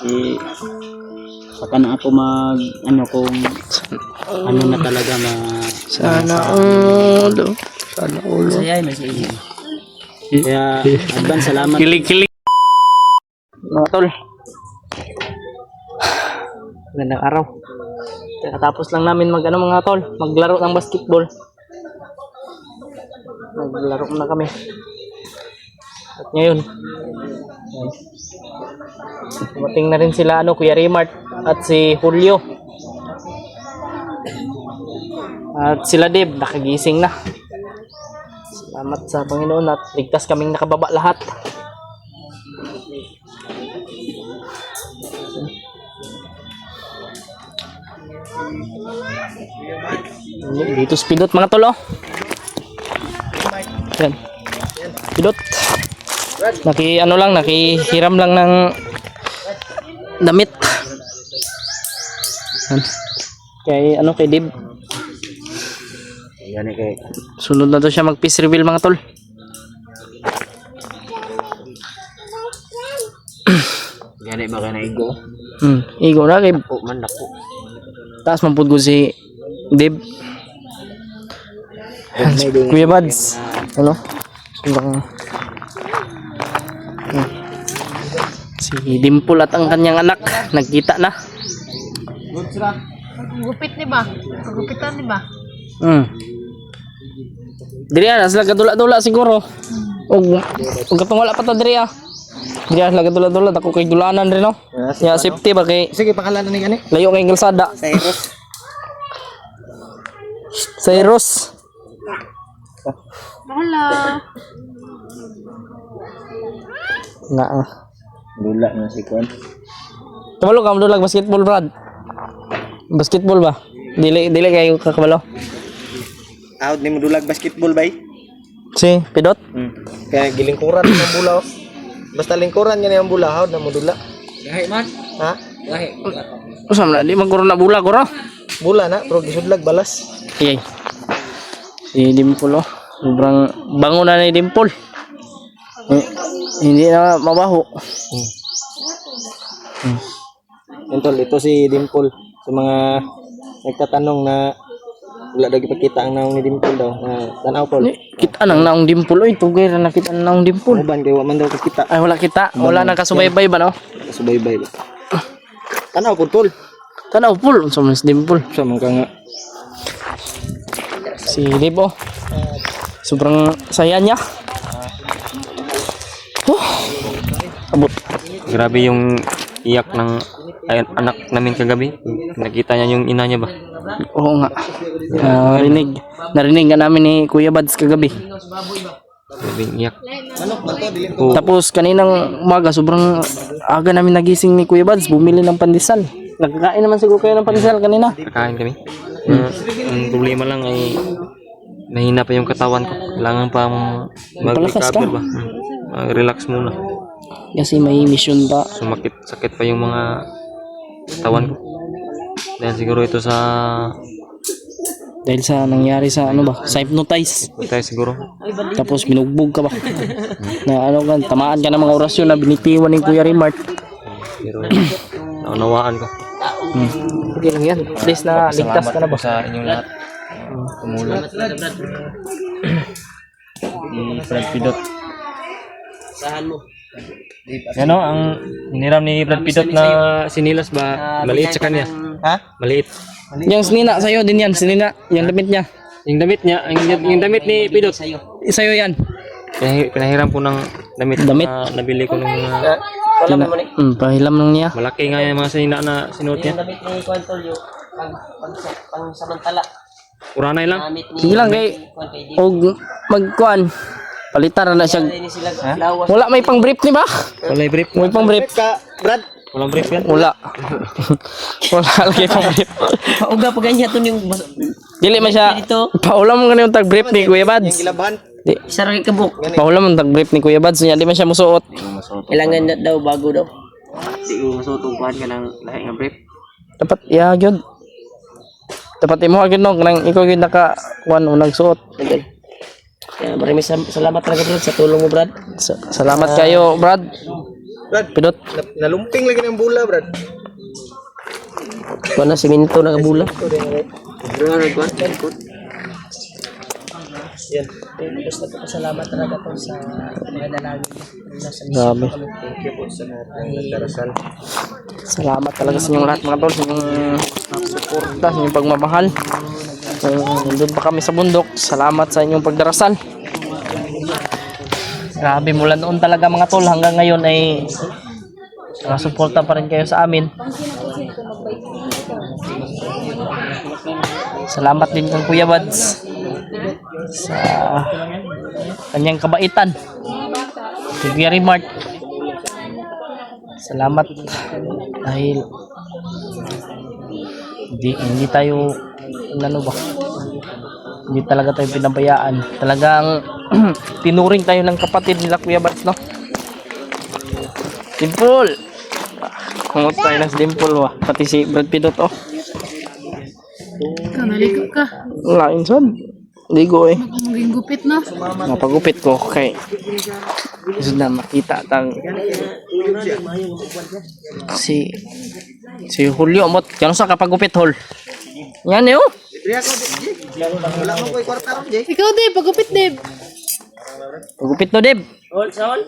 Eh, saka na ako mag, ano kung, ano na talaga ma... Sana all. Sana all. Masaya na siya. Kaya, advance salamat. Kilig, kilig. Mga tol. Magandang araw. Kakatapos lang namin mag ano mga tol, maglaro ng basketball. Maglaro na kami. Ngayon, ay, dumating na rin sila ano, Kuya Remart at si Julio. At sila Deb, nakagising na. Salamat sa Panginoon at ligtas kaming nakababa lahat. Dito spidot mga tolo. Yan. Naki ano lang, nakihiram lang ng damit. Kay ano kay Dib. Yan eh, kay Sunod na daw siya mag peace reveal mga tol. Yan eh, baka na igo. Hmm, igo na kay Po, man ako. taas man pud ko si Dib. Kuya Bads. Ano? Sobrang Si Dimple at ang kanyang anak nagkita na. Gupit ni ba? Gupitan ni ba? Hmm. Diri na sila kadula-dula siguro. Og og katong wala pa ta diri ah. Diri sila kadula-dula ako kay dulanan rin no. Ya safety ba kay Sige, pakalanan ni gani. layo kay kalsada. Cyrus. Cyrus. Hello. Na. Dula na si Kwan. Kabalo ka dulag basketball Brad. Basketball ba? Dili dili kayo kakabalo. Out ni mo dulag basketball bay. Si Pidot. Hmm. Kaya gilingkuran ng bula. oh. Basta lingkuran yan yung bula, hawd na mo dula. Gahi man. Ha? Gahi. Usa man di magkuro na bula ko ra. Bula na, pero gisudlag balas. Iyay. Si Dimple oh. Sobrang bango na ni Dimple. Eh, hindi na mabaho. Yan tol, ito si Dimple. Sa mga nagtatanong na wala daw ipakita ang naong ni Dimple daw. Na, tanaw tol. Kita nang naong Dimple oy, tugay ra nakita na naong Dimple. Uban kay wa man daw kakita. Ay wala kita, wala nang kasubaybay ba no? Subaybay. Tanaw po tol. Tanaw pul unsa man si Dimple. Sa ka nga. Si Dib oh. Sobrang saya niya. Oh. Abot. Grabe yung iyak ng ay, anak namin kagabi. Nakita niya yung ina niya ba? Oo nga. Narinig. Narinig nga namin ni Kuya Bads kagabi. Yung iyak. Tapos kaninang umaga sobrang aga namin nagising ni Kuya Bads bumili ng pandesal. Nagkakain naman siguro kayo ng pandesal kanina. Kakain kami. Uh, ang problema lang ay mahina pa yung katawan ko. Kailangan pa mag-recover ba? Hmm. Mag-relax muna. Kasi may mission pa. Sumakit, sakit pa yung mga katawan ko. Dahil siguro ito sa Dahil sa nangyari sa ano ba? Sa hypnotize. tayo siguro. Tapos binugbog ka ba? na ano ka, tamaan ka ng mga orasyon na binitiwan ni Kuya Remart. Pero naunawaan ko. Hmm. Okay lang yan. At least na ligtas ka na ba? sa inyong lahat. Tumulong. Ni Brad Pidot. Ano ang hiniram ni Brad Pidot na sinilas ba maliit sa kanya? Ha? Maliit. Yung sinina sa'yo din yan, sinina. Yung damit niya. Yung damit niya, yung, yung damit ni Pidot. Sa'yo yan. Pinahi- Pinahiram ko ng damit, Damit? na nabili ko ng mga Wala mo ni. Hmm, pahilam lang niya. malaki nga yung mga sinina na sinuot niya. Damit ni Kwantol yung pang, pang, pang samantala. Uranay lang. Sige lang kay og magkuan. Palitan na siya. Wala may pang brief ni ba? Walay brief. May pang brief. Ka, Brad. Walang brief yan. Wala. Wala lagi pang brief. Pauga pa ganyan to yung Dili man siya. Paulam mo ganun tag brief ni Kuya Bads. Ilaban. Di. sarang kabuk. Paulam mo tag brief ni Kuya Bads niya. Di man siya musuot. Kailangan na daw bago daw. Di ko masutubuhan ka ng lahi nga brief. Dapat iya gyud. Dapat imo gyud no nang ikaw gyud naka kuan unang suot. Kaya maraming sam- salamat talaga Brad sa tulong mo Brad. Sa- salamat kayo, Brad. Brad, Pidot. na- nalumping lagi ng bula, Brad. Wala siminto na kabula. Yan. Gusto ko pasalamat talaga po sa mga dalangin. Nasa Grabe. Thank you po sa nagdarasal. Salamat talaga sa inyong lahat mga tol, sa inyong suporta, sa inyong pagmamahal. Kung nandun pa kami sa bundok, salamat sa inyong pagdarasal. Grabe mula noon talaga mga tol, hanggang ngayon ay nakasuporta pa rin kayo sa amin. Salamat din kang Kuya Bads sa kanyang kabaitan. Kuya Remart. Salamat dahil hindi, hindi tayo ano hindi talaga tayo pinabayaan. Talagang tinuring tayo ng kapatid nila Kuya Bats no? Dimple! Kumot tayo ng Dimple wa. Pati si Brad Pitt oh. Ikaw, naligo ka. lain son. Ligo eh. Maging gupit na. napagupit ko kay gusto na makita tang si si Julio. Mot kano sa kapagupit hol. Yan eh oh Wala mo ko'y kwarta ron, Jay. Ikaw, Dave. Pagupit, Dave. pagupit no Deb Ol, saon?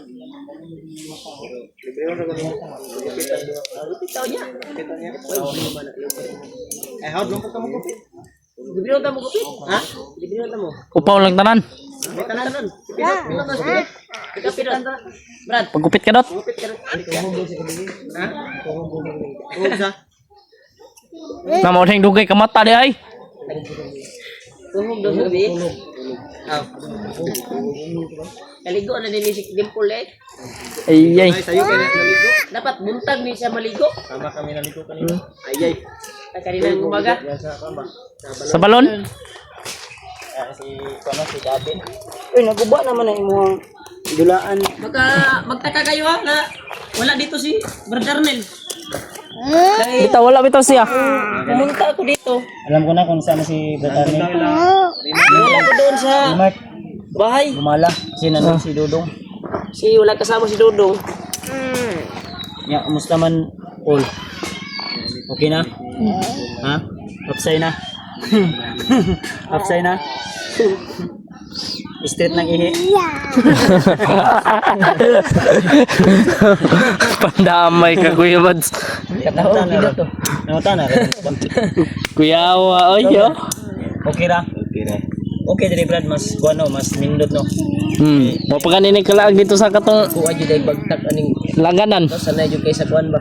Eh, hawad lang po ka mo kupit. Libre mo mo gupit? Ha? Libre mo mo. upaw lang tanan May tanan tanan. Pidot, pidot na pidot. Pidot, pidot. Brad, pagupit ka dot gupit ka rin. Ha? Huwag sa. na mo ding dugay ka mata di ay Tuhog daw sa gabi. Ah. Kaligo na din si Dimple eh. ay ay Ay, sa'yo kayo naligo. Dapat buntag ni siya maligo. Tama kami naligo kanina. Ay, ay. Ay, kanina ng umaga. sa balon Si, ano, si David. Uy, naguba naman na imong dulaan. Magka, magtaka kayo ha, na wala dito si Brother Nel. Bitaw wala bitaw siya pumunta ako dito. Alam ko na kung saan si Nel. Wala ko doon sa bahay. Gumala. Si nandun si Dudong. Si wala kasama si Dodong. Ya, kumusta man, Paul? Okay na? Ha? Upside na? Upside na? Straight ng ihi. pandamay ka Kuya Bads Namutan na rin. Namutan na rin. Kuya wa oy yo Okay ra? Okay ra. Okay diri Brad, mas kuano, mas nindot no. hmm mo pa kanini kalaag dito sa katong Kuha dyan dahil bagtag aning langanan sanay dyan kay sa kuan ba?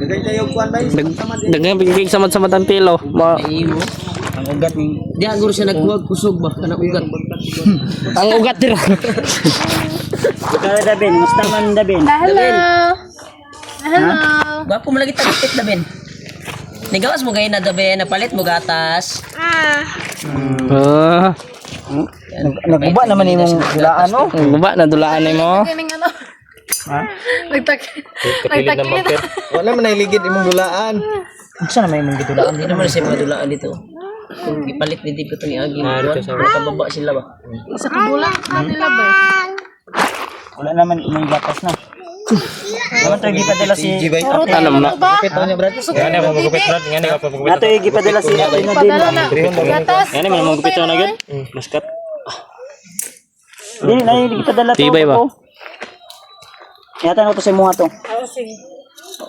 Dagay tayo kuan bay. dagang pigig sa sa matang tilo mo Iyo. Ang ugat ni Di aguro siya nagkuwag kusog ba? Kanang ugat. ang ugat dira Ikaw Dabin, musta man Dabin? Hello. Hello. Gwapo mo lagi tagpit na ben. Nigawas mo kayo na dabe na palit mo gatas. ah Naguba naman imong dulaan no. ang guba na dulaan ni mo Kining ano. Nagtak. Nagtakilin. Wala man nahiligid imong dulaan. Unsa na may imong gidulaan? Hindi naman siya madulaan dito. Kung ipalit din dito ito ni Agi. Nakababa sila ba? Sa kabulang nila ba? Wala naman imong gatas na. Naman tayo gipadala si alam na Kapit niya Brad. Yan ako magupit brad. Yan ako magupit. Nato yung gipadala si Ate. Padala na. Gatas. Yan mo magupit na agad. Maskat. Hindi na yung gipadala to. Tibay ba? Yata na to sa mga to. Oh, sige.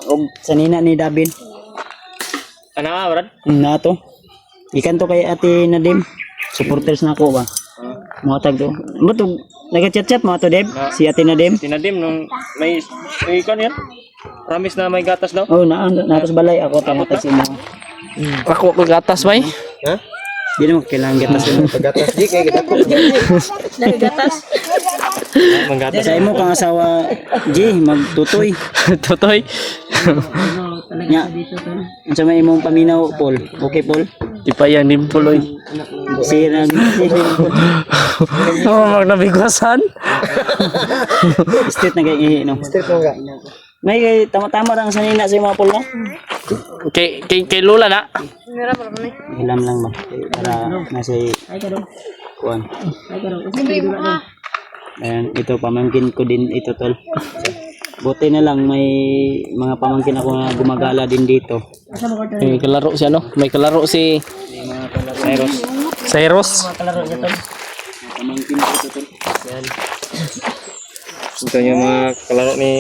Og sa nina ni Dabin. Ano nga brad? Na to. Ikan to kay Ate Nadim. Supporters na ako ba? Mga tag to. Ba't to? Nag-chat-chat mga to, Deb? Si Ate Nadim? Tinadim nung may may kan yan. Promise na may gatas daw. Oh, na natas balay ako tamatay si mo. ako ko gatas bay Ha? Di naman kailangan gatas yun. Gatas di kay gatas. Nagatas. Manggatas. Sa imo kang asawa, G, magtutoy. totoy Nya. Unsa may imong paminaw, Paul? Okay, Paul? Di pa yan nimpuloy Si nag oh mag nabigwasan Street na kay no. Street nga. May kay tama-tama lang sa nina sa mga Paul no. kay kay kay Lula na Mira pa rin. Hilam lang ba? Para nasa kuan. Hindi mo ka. Ayan, ito pamangkin ko din ito tol. Buti na lang may mga pamangkin ako na gumagala din dito. May kalaro siya no? May kalaro si Cyrus. Cyrus. Kalaro niya tol. Pamangkin ko ito tol. Yan. Ito yung mga kalaro ni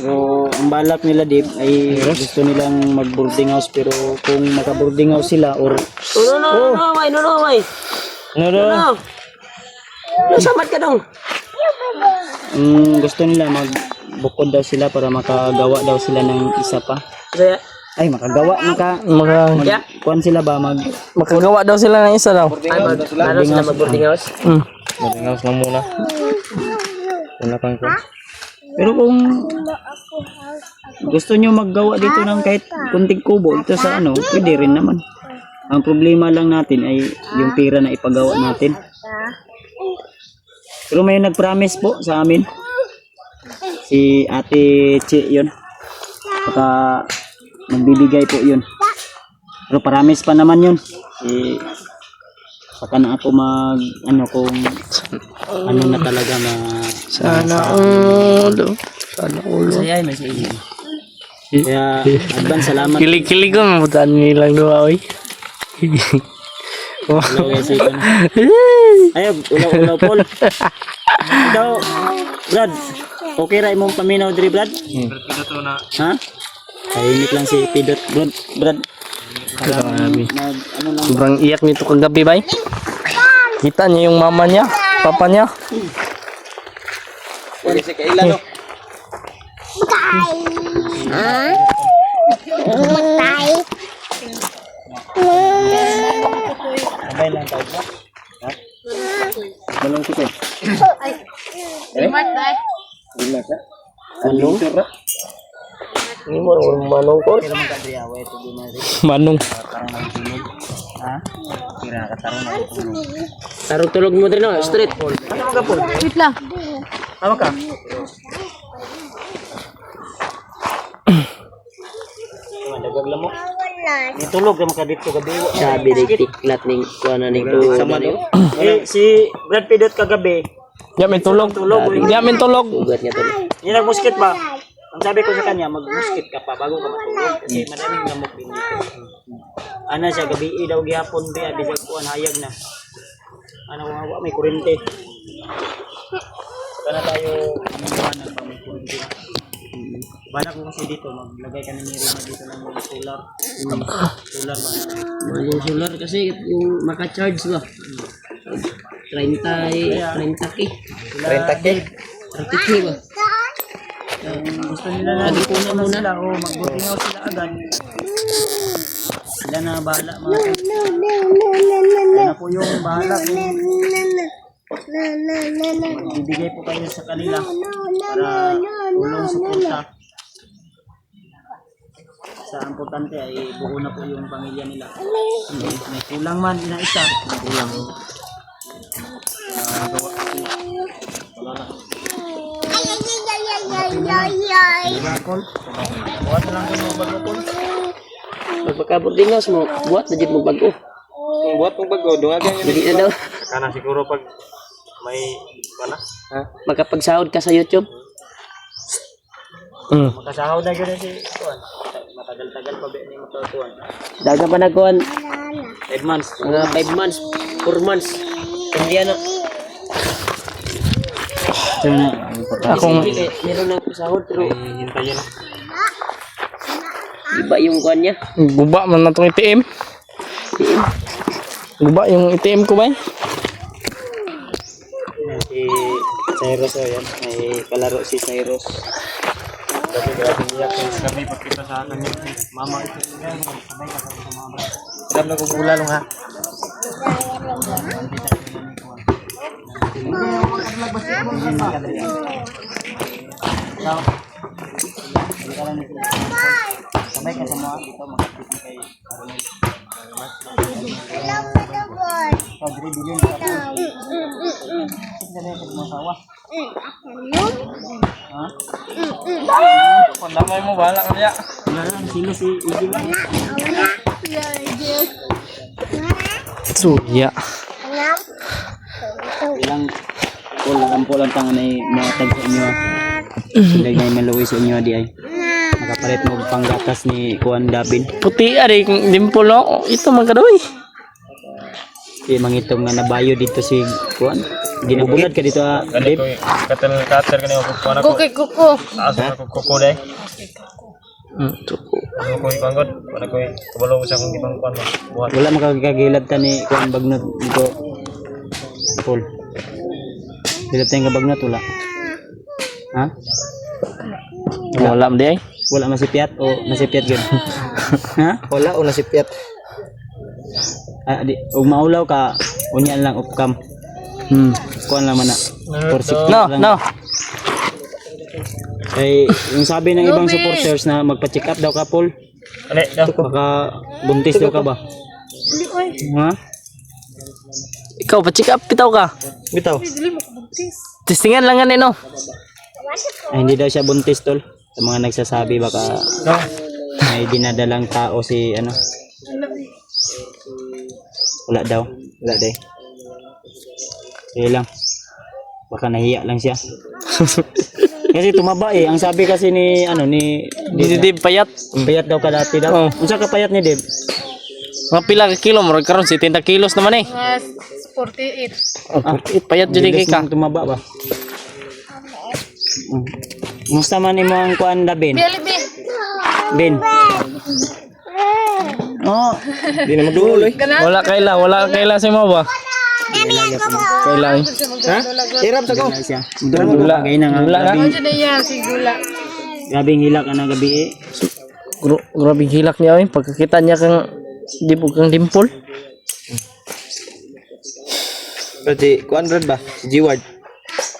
So, ang balak nila Dib ay gusto nilang mag-boarding house pero kung maka-boarding house sila or No, no, no, no, may, no, no, may. ano daw? No. Nasamat ka dong. Mm, gusto nila magbukod daw sila para makagawa daw sila ng isa pa. Saya, Ay, makagawa, maka Mga yeah. kuan sila ba mag makagawa daw sila ng isa daw. Ay, mag, ano sila mag-boarding house? Mm. Boarding house lang muna. Wala pang ko. Pero kung gusto nyo maggawa dito ng kahit kunting kubo ito sa ano, pwede rin naman. Ang problema lang natin ay yung pera na ipagawa natin. Pero may nag-promise po sa amin. Si Ate Chi yun. Saka magbibigay po yun. Pero promise pa naman yun. Si saka na ako mag ano kung ano na talaga ma Sana ulo. Sana ulo. Saya may sa inyo. Kaya advance salamat Kilig-kilig ko mabutaan nilang dua oy. Ayaw, ulaw-ulaw Paul. Ikaw, Brad, okay ra imong paminaw diri Brad? Ha? Tahimik lang si Pidot, Brad. Brad. Grabe. Ano Sobrang iyak nito kagabi bay. Kita niya yung mama niya, papa niya. Sige, sige, ilan no? sabay lang tayo ba? Ha? Balong ko Smart tayo. Ano? Ini mo manong ko. Manong. Ha? Kira ka tarong na tulog. Tarong tulog mo din, no? Straight. Ano ka Paul? Wait lang. Tama ka? Dagag lang mo. Nitulog ka maka dito gabi. Sabi ni tiklat ning kuana ning tuwa ning Eh, si Brad Pidot kagabi, Ya may tulog. tulog. Tulog. ugat niya to. Yung nagmuskit ba? Ang sabi ko sa kanya, magmuskit ka pa bago ka matulog. Kasi maraming lamok din dito. Ano siya, gabi daw gihapon ba, bisag kuan hayag na. Ano nga, may kurente. Saka na tayo maniwanan pa may kurente na. Bala ko kasi dito, maglagay kami ni Rina dito ng mga solar. Solar ba? Yung solar kasi yung maka-charge ba. 30 30 k. 30 k. 30 k ba. Gusto nila na Pag-ipunan muna. sila o magbutingaw sila agad. Sila na bahala mga Sila na po yung bahala kung bibigay po kayo sa kanila para tulong suporta. Sa importante ay buo na po yung pamilya nila. May, may kulang man na isa, may kulang. Na. Na lang kayo mga bago call. Pagka-boarding house mo, buhat na jud mo bago. Buhat mong bago, dungagan yun. Dili na daw. Kana siguro pag may wala. Makapagsahod ka sa YouTube. Mm. Makasahod na gano'n si Kuan. Matagal-tagal pa ba ni matutuan. Daga pa nagkuhan 5 months. mga 5 months, 4 months. Hindi ano. So na. Akong meron na sahod pero Hintayin. iba yung kuhan niya. guba man na tong ATM. Guba yung ATM ko bay. Si Cyrus o yan. May kalaro si Cyrus. Dati grabe niya kung kami pagkita sa akin yung mama ito. Alam na kung ulalong ha. Sabay ka sa mga dito. Makapit kay Caroline. Padre, bilhin ka po. Sabay ka sa asawa. Ha? Pandamay mo bala ka diya. Wala lang. Sino si Igil? Suya. Ilang po lang tangan ay mga tagpo nyo. Sunday na yung maluwi sa inyo di ay. Makapalit mo panggatas ni Kuan Dabin. Puti ari dimple no. Ito magkadoy. Di mangitong nga nabayo dito si Kuan. Ginabulad ka dito ah, Dave. ko katel kater kani ako kuha na ko. Kuki kuko. Asa ko kuko dai. Hmm, tuko. Ano ko ipanggot? Wala ko kabalo sa akong ibang kuan. Buhat. Wala makakagilad ta ni Kuan Bagnot dito. Paul. Dilap tayong kabagnot wala. Ha? Wala man di ay. Wala masipiat o nasipiat gud. ha? Wala o nasipyat. Ah, di, ug maulaw ka unya lang upcam. Hmm. Kuan lang man na. No, lang. no. Eh, yung sabi ng ibang supporters na magpa-check up daw ka, Paul. Ani, daw. Baka buntis daw ka ba? Ha? Ikaw pa check up bitaw ka. Bitaw. Testingan lang gan no. Ay, hindi daw siya buntis, tol. Sa mga nagsasabi, baka may dinadalang tao si, ano. Wala daw. Wala day. Sige lang. Baka nahiya lang siya. kasi tumaba eh. Ang sabi kasi ni, ano, ni, Di di di payat. payat daw ka dati daw. Oh. Unsa ka payat ni Deb? Mga pila ka kilo mo karon 70 kilos naman eh. Mga 48. Oh, payat jud kay ka. tumaba ba? Mm. Musta man imo ang kuan da Ben? Ben. Oh, Di na magduloy. Wala kaila, wala kaila sa mo ba? Kaila eh. Ha? Hirap sa ko. wala siya. Doon Wala. gay na nga. Wala na. Grabing, Diyan na yan, sigula. grabing hilak ka na gabi eh. Grabe hilak niya eh. Pagkakita niya kang di po kang dimple. Pwede, kuan brad ba? Si G-Ward.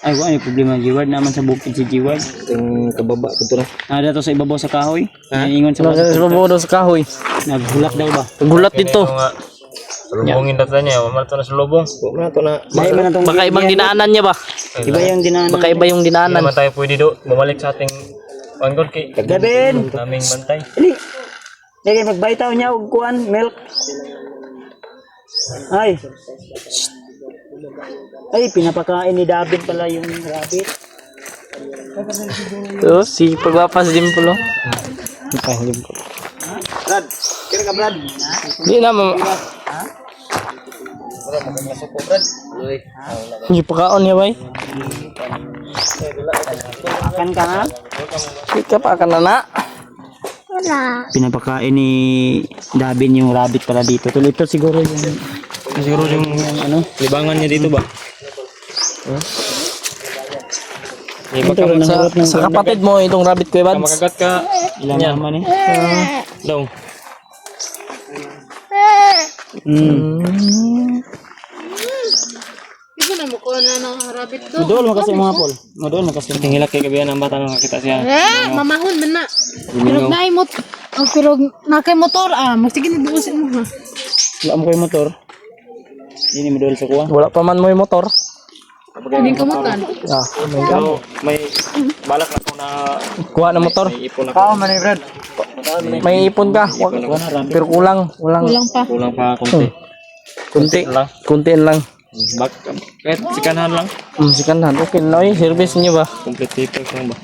Ay, kung ano yung problema G-Ward naman sa bukid si G-Ward. Itong kababa ko to no. Ah, dato sa ibabaw sa kahoy. Ingon sa mga sa babaw daw sa kahoy. naghulak daw ba? Gulat dito. Lubungin daw niya, wala to na sa lubong. Na to na. Baka ibang dinaanan niya ba? iba yung dinaanan. Baka iba yung Hindi dinaanan. naman tayo pwede do. Bumalik sa ating panggot kay Gabin! naming bantay. Dili. Dili magbaytaw niya og kuan milk. Ay. Shh. Ay, pinapakain ni David pala yung rabbit. So, si pagwapas dimple oh. Ay, dimple. Brad, kira ka Brad. Di na ma... Hindi pa kaon niya bay. Akan ka nga. Di ka pa ka na na. Pinapakain ni David yung rabbit pala dito. Tuloy ito siguro yung Siguro yung ano. libangan niya dito ba? Ito rin Sa, nahurot ng sa kapatid mo itong rabbit ko, Evads. Makagat ka ilang naman eh. daw. Di ba na mo ko na ng rabbit to? Madol mo kasi mga pol. Madol mo kasi. Tingilak kay gabi ng bata nang nakita siya. Eh, mamahon man na. Pero na imot. Oh, pero na kay motor ah, magsige ni buusin mo ha. Wala mo kayo motor. Hindi madol sa kuha. Wala pa man mo yung motor. Hindi ka mutan. Ah, may Pero may balak na ko na kuha ng motor. ipon ako. Kao man Brad. May ipon ka. Pero kulang. Kulang. Kulang pa. Kulang pa konti. Kunti. lang. Kunti lang. Bak kahit si kanhan lang. Hmm, si kanan. Okay na. Service niyo ba? Complete papers lang ba?